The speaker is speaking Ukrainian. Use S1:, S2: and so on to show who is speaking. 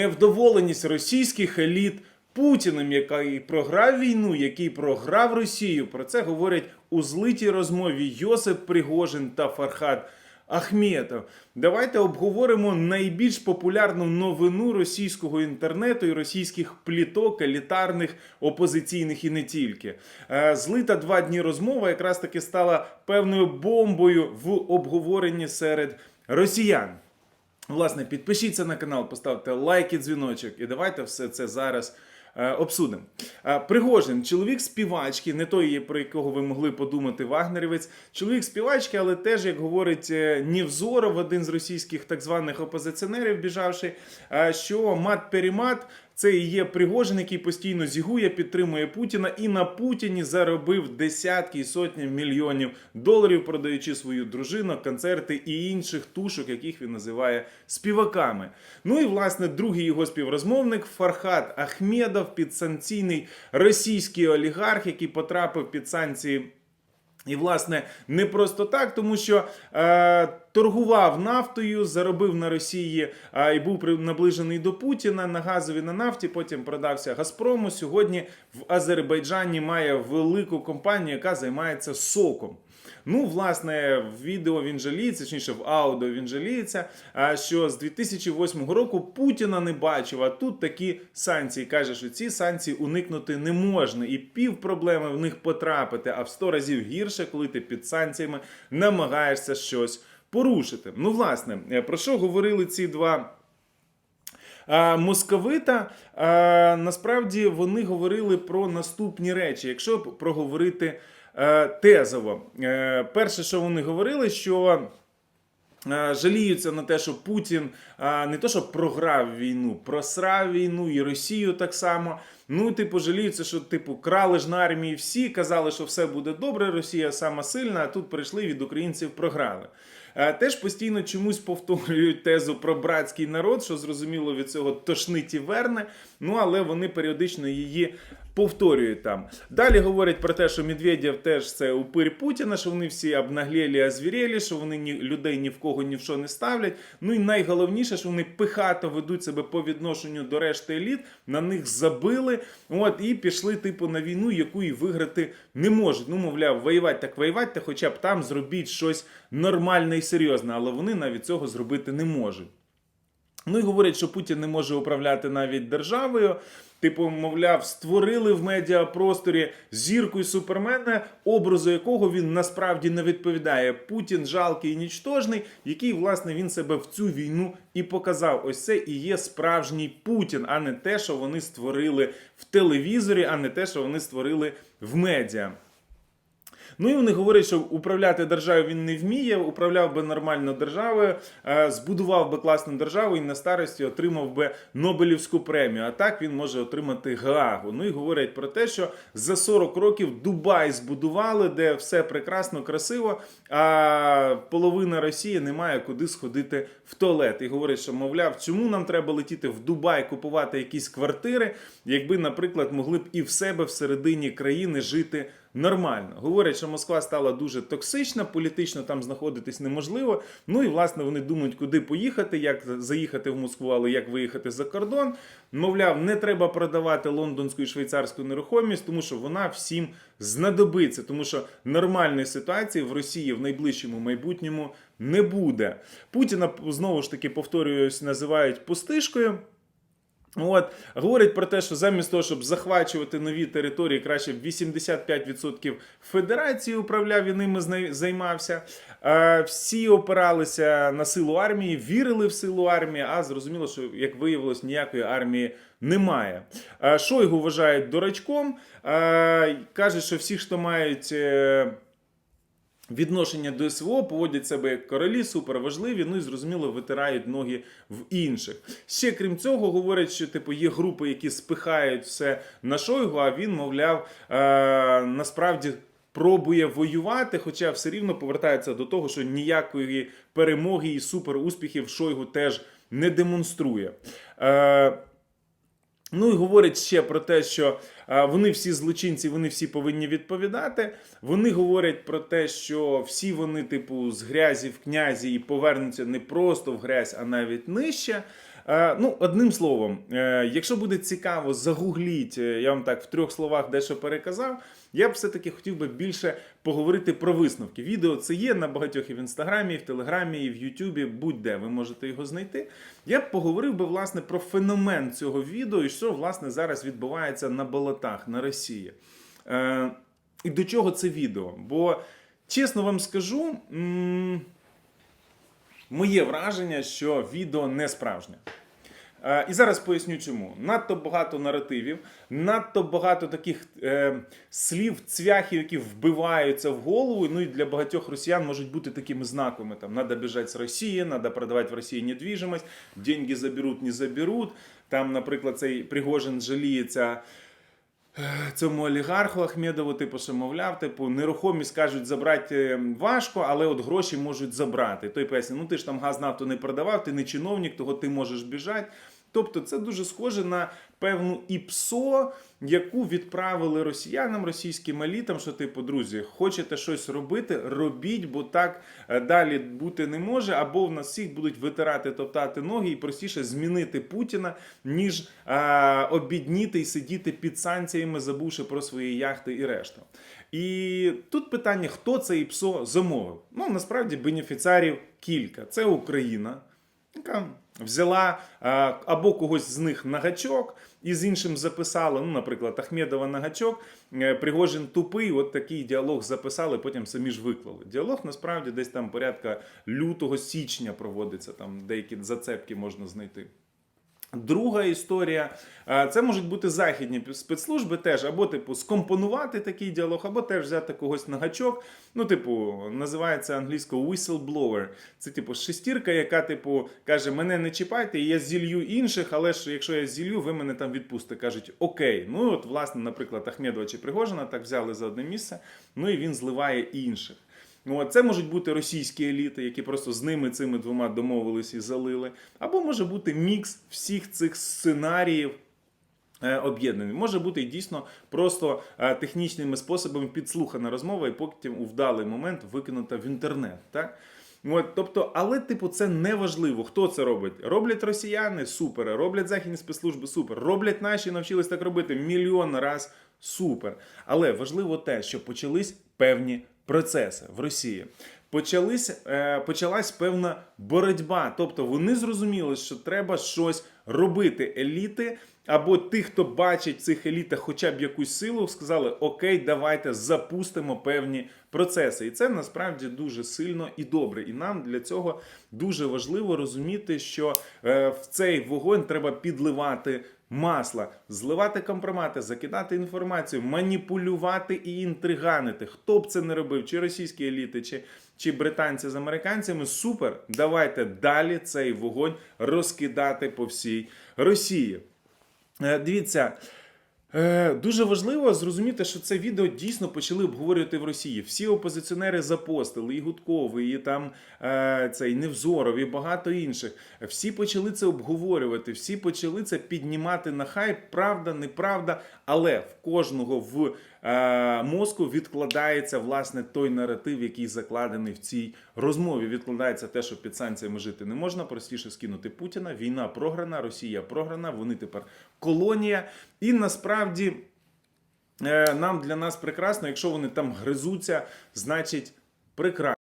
S1: Невдоволеність російських еліт Путіним, який програв війну, який програв Росію. Про це говорять у злитій розмові Йосип Пригожин та Фархад Ахметов. Давайте обговоримо найбільш популярну новину російського інтернету і російських пліток, елітарних, опозиційних і не тільки. Е, Злита два дні розмова якраз таки стала певною бомбою в обговоренні серед росіян. Власне, підпишіться на канал, поставте лайк і дзвіночок, і давайте все це зараз е, обсудимо. Е, Пригожин, чоловік співачки, не той, про якого ви могли подумати Вагнерівець, чоловік співачки, але теж, як говорить е, Нівзоров, один з російських так званих опозиціонерів, біжавши, що мат-перемат це і є Пригожин, який постійно зігує, підтримує Путіна і на Путіні заробив десятки і сотні мільйонів доларів, продаючи свою дружину, концерти і інших тушок, яких він називає співаками. Ну і власне другий його співрозмовник Фархад Ахмедов, підсанкційний російський олігарх, який потрапив під санкції. І, власне, не просто так, тому що е, торгував нафтою, заробив на Росії е, і був при- наближений до Путіна на газові на нафті. Потім продався Газпрому. Сьогодні в Азербайджані має велику компанію, яка займається соком. Ну, власне, в відео він жаліється, точніше, в аудіо він жаліється, що з 2008 року Путіна не бачив. А тут такі санкції каже, що ці санкції уникнути не можна, і пів проблеми в них потрапити, а в 100 разів гірше, коли ти під санкціями намагаєшся щось порушити. Ну, власне, е, про що говорили ці два? Московита насправді вони говорили про наступні речі. Якщо проговорити тезово, Е, перше, що вони говорили, що. е, Жаліються на те, що Путін е, не то, що програв війну, просрав війну і Росію так само. Ну, типу, жаліються, що типу крали ж на армії всі, казали, що все буде добре, Росія сама сильна, а тут прийшли від українців програли. Е, Теж постійно чомусь повторюють тезу про братський народ, що зрозуміло від цього тошнить і верне. Ну але вони періодично її повторюють там. Далі говорять про те, що Медведєв теж це упир Путіна, що вони всі обнаглєлі, озвірєлі, що вони ні людей ні в кого ні в що не ставлять. Ну і найголовніше, що вони пихато ведуть себе по відношенню до решти еліт, на них забили. От і пішли, типу, на війну, яку і виграти не можуть. Ну, мовляв, воювати так воювати, хоча б там зробіть щось нормальне і серйозне, але вони навіть цього зробити не можуть. Ну і говорять, що Путін не може управляти навіть державою. Типу, мовляв, створили в медіапросторі зірку і супермена, образу якого він насправді не відповідає. Путін жалкий і нічтожний, який, власне, він себе в цю війну і показав. Ось це і є справжній Путін, а не те, що вони створили в телевізорі, а не те, що вони створили в медіа. Ну і вони говорять, що управляти державою він не вміє, управляв би нормально державою, е, збудував би класну державу і на старості отримав би Нобелівську премію. А так він може отримати Гаагу. Ну і говорять про те, що за 40 років Дубай збудували, де все прекрасно, красиво, а половина Росії не має куди сходити в туалет. І говорять, що мовляв, чому нам треба летіти в Дубай, купувати якісь квартири, якби, наприклад, могли б і в себе всередині країни жити нормально. Говорять, що Москва стала дуже токсична, політично там знаходитись неможливо. Ну і власне вони думають, куди поїхати, як заїхати в Москву, але як виїхати за кордон. Мовляв, не треба продавати лондонську і швейцарську нерухомість, тому що вона всім знадобиться, тому що нормальної ситуації в Росії в найближчому майбутньому не буде. Путіна знову ж таки повторююсь, називають пустишкою. От говорять про те, що замість того, щоб захвачувати нові території, краще б 85% федерації управляв і ними займався. Е, Всі опиралися на силу армії, вірили в силу армії, а зрозуміло, що як виявилось, ніякої армії немає. Е, Шойгу вважають дурачком. Е, Каже, що всі, хто мають. Відношення до СВО поводять себе як королі, суперважливі, ну і зрозуміло, витирають ноги в інших. Ще крім цього, говорять, що типу є групи, які спихають все на Шойгу, а він, мовляв, е- насправді пробує воювати, хоча все рівно повертається до того, що ніякої перемоги і суперуспіхів Шойгу теж не демонструє. Е- Ну і говорять ще про те, що вони всі злочинці, вони всі повинні відповідати. Вони говорять про те, що всі вони, типу, з грязі в князі і повернуться не просто в грязь, а навіть нижче. Е, ну, одним словом, е, якщо буде цікаво, загугліть, е, я вам так в трьох словах дещо переказав. Я б все-таки хотів би більше поговорити про висновки. Відео це є на багатьох і в інстаграмі, і в Телеграмі, і в Ютубі, будь-де ви можете його знайти. Я б поговорив би власне про феномен цього відео і що власне зараз відбувається на болотах на Росії. І до чого це відео? Бо чесно вам скажу. Моє враження, що відео не справжнє. Е, І зараз поясню чому. Надто багато наративів, надто багато таких е, слів, цвяхів, які вбиваються в голову. Ну і для багатьох росіян можуть бути такими знаками. Там надо біжати з Росії, надо продавати в Росії недвіжимость, деньги заберуть, не заберуть. Там, наприклад, цей Пригожин жаліється цьому олігарху Ахмедову, типу, що мовляв, типу, нерухомість кажуть забрати е, важко, але от гроші можуть забрати. Той пояснює, ну ти ж там газ нафту не продавав, ти не чиновник, того ти можеш біжати. Тобто це дуже схоже на певну ІПСО, яку відправили росіянам, російським елітам, що типу, друзі, хочете щось робити, робіть, бо так е, далі бути не може, або в нас всіх будуть витирати, топтати ноги і простіше змінити Путіна, ніж е, обідніти і сидіти під санкціями, забувши про свої яхти і решту. І тут питання, хто це ІПСО замовив? Ну насправді бенефіціарів кілька. Це Україна взяла або когось з них на гачок і з іншим записала. Ну, наприклад, Ахмедова на гачок, е, Пригожин тупий. От такий діалог записали, потім самі ж виклали. Діалог насправді десь там порядка лютого січня проводиться. Там деякі зацепки можна знайти. Друга історія е, це можуть бути західні спецслужби теж, або, типу, скомпонувати такий діалог, або теж взяти когось на гачок. Ну, типу, називається англійською whistleblower. Це, типу, шестірка, яка, типу, каже: мене не чіпайте, я зілью інших, але ж якщо я зілью, ви мене там відпустите. Кажуть, окей. Ну, от, власне, наприклад, Ахмедова чи Пригожина так взяли за одне місце, ну і він зливає інших. Ну, це можуть бути російські еліти, які просто з ними цими двома домовились і залили. Або може бути мікс всіх цих сценаріїв. е, Об'єднаний може бути дійсно просто е, технічними способами підслухана розмова, і потім у вдалий момент викинута в інтернет. Так? От, тобто, але, типу, це не важливо, хто це робить. Роблять росіяни супер, роблять західні спецслужби супер, роблять наші, навчились так робити мільйон раз супер. Але важливо те, що почались певні процеси в Росії. Почались, е, почалась певна боротьба. Тобто вони зрозуміли, що треба щось робити. Еліти або ті, хто бачить цих елітах хоча б якусь силу, сказали: Окей, давайте запустимо певні процеси. І це насправді дуже сильно і добре. І нам для цього дуже важливо розуміти, що е, в цей вогонь треба підливати масла, зливати компромати, закидати інформацію, маніпулювати і інтриганити. Хто б це не робив, чи російські еліти, чи, чи британці з американцями, супер. Давайте далі цей вогонь розкидати по всій Росії. Е, Дивіться. Е, Дуже важливо зрозуміти, що це відео дійсно почали обговорювати в Росії. Всі опозиціонери запостили, і Гудковий, і там е, цей Невзоров, і багато інших. Всі почали це обговорювати, всі почали це піднімати на хайп, правда, неправда. Але в кожного в мозку відкладається власне той наратив, який закладений в цій розмові. Відкладається те, що під санкціями жити не можна, простіше скинути Путіна. Війна програна, Росія програна. Вони тепер колонія. І насправді е, нам для нас прекрасно, якщо вони там гризуться, значить прекрасно.